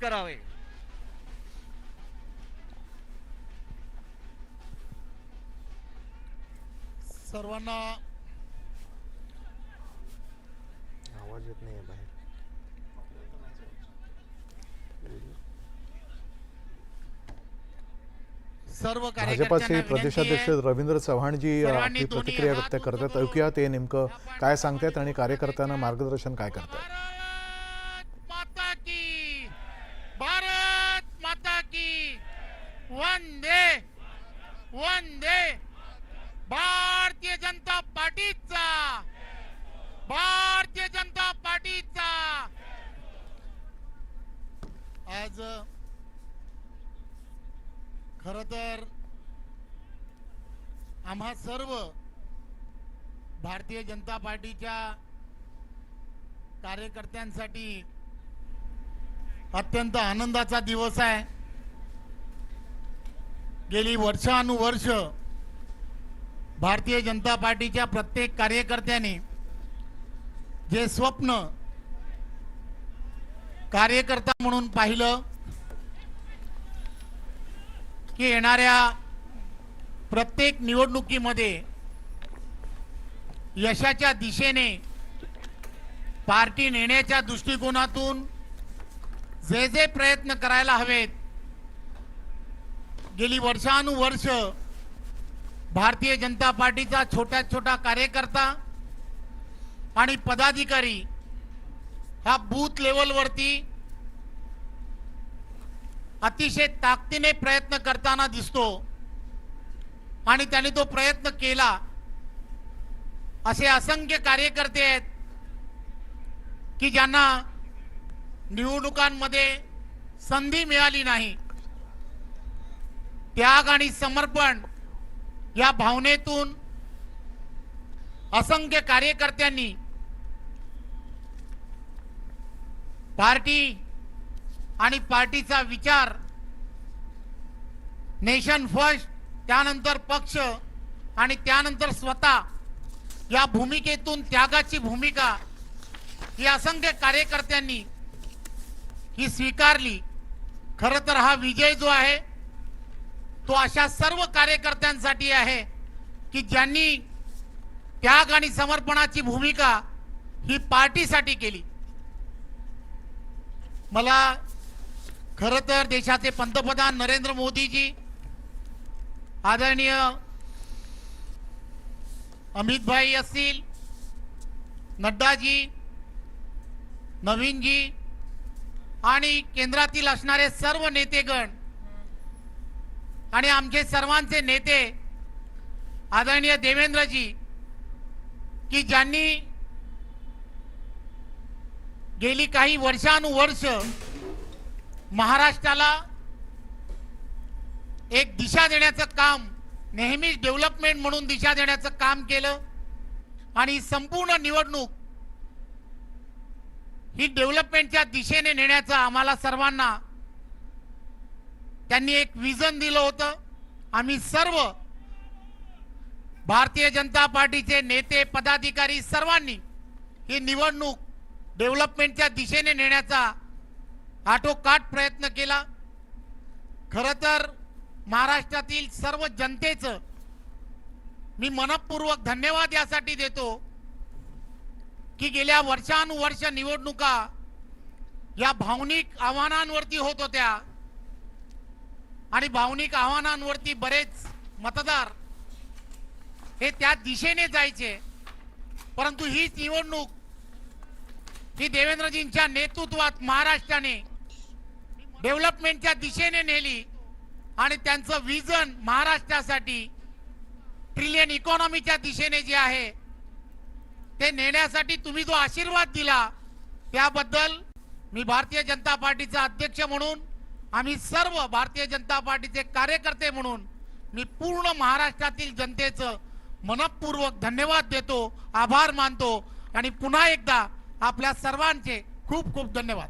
करावे. सर्वांना आवाज येत नाही बाहेर. सर्व भाजपाचे प्रदेशाध्यक्ष रवींद्र चव्हाणजी आपली प्रतिक्रिया व्यक्त करतात. ऐकूया ते नेमकं काय सांगतायत आणि कार्यकर्त्यांना मार्गदर्शन काय करतायत. वंदे वंदे. भारतीय जनता पार्टीचा भारतीय जनता पार्टीचा. आज खर तर आम्हा सर्व भारतीय जनता पार्टीच्या कार्यकर्त्यांसाठी अत्यंत आनंदाचा दिवस आहे. गेली वर्षानुवर्ष भारतीय जनता पार्टीच्या प्रत्येक कार्यकर्त्याने जे स्वप्न कार्यकर्ता म्हणून पाहिलं की येणाऱ्या प्रत्येक निवडणुकीमध्ये यशाच्या दिशेने पार्टी नेण्याच्या दृष्टिकोनातून जे जे प्रयत्न करायला हवेत गेली वर्षानुवर्ष भारतीय जनता पार्टीचा छोट्या छोटा कार्यकर्ता आणि पदाधिकारी हा बूथ लेवलवरती अतिशय ताकदीने प्रयत्न करताना दिसतो आणि त्याने तो प्रयत्न केला. असे असंख्य कार्यकर्ते आहेत की ज्यांना निवडणुकांमध्ये संधी मिळाली नाही. त्याग आणि समर्पण या भावनेतून असंख्य कार्यकर्त्यांनी पार्टी आणि पार्टीचा विचार नेशन फर्स्ट त्यानंतर पक्ष आणि त्यानंतर स्वतः या भूमिकेतून त्यागाची भूमिका ही असंख्य कार्यकर्त्यांनी ही स्वीकारली. खर तर हा विजय जो आहे तो अशा सर्व कार्यकर्त्यांसाठी आहे की ज्यांनी त्याग आणि समर्पणाची भूमिका ही पार्टीसाठी केली. मला खरं तर देशाचे पंतप्रधान नरेंद्र मोदीजी आदरणीय अमितभाई असतील नड्डाजी नवीनजी आणि केंद्रातील असणारे सर्व नेतेगण आणि आमचे सर्वांचे नेते आदरणीय देवेंद्रजी की ज्यांनी गेली काही वर्षानुवर्ष महाराष्ट्राला एक दिशा देण्याचं काम नेहमीच डेव्हलपमेंट म्हणून दिशा देण्याचं काम केलं आणि संपूर्ण निवडणूक ही डेव्हलपमेंटच्या दिशेने नेण्याचं आम्हाला सर्वांना त्यांनी एक विजन दिलं होतं. आम्ही सर्व भारतीय जनता पार्टीचे नेते पदाधिकारी सर्वांनी ही निवडणूक डेव्हलपमेंटच्या दिशेने नेण्याचा आटोकाट प्रयत्न केला. खरं तर महाराष्ट्रातील सर्व जनतेचं मी मनपूर्वक धन्यवाद यासाठी देतो की गेल्या वर्षानुवर्ष निवडणुका या भावनिक आव्हानांवरती होत होत्या. आणि भावनिक आव्हानांवरती बरेच मतदार हे त्या दिशेने जायचे. परंतु हीच निवडणूक ही देवेंद्रजींच्या नेतृत्वात महाराष्ट्राने डेव्हलपमेंटच्या दिशेने नेली आणि त्यांचं विजन महाराष्ट्रासाठी ट्रिलियन इकॉनॉमीच्या दिशेने जे आहे ते नेण्यासाठी तुम्ही जो आशीर्वाद दिला त्याबद्दल मी भारतीय जनता पार्टीचा अध्यक्ष म्हणून आम्ही सर्व भारतीय जनता पार्टीचे कार्यकर्ते म्हणून मी पूर्ण महाराष्ट्रातील जनतेचं मनपूर्वक धन्यवाद देतो आभार मानतो आणि पुन्हा एकदा आपल्या सर्वांचे खूप खूप धन्यवाद.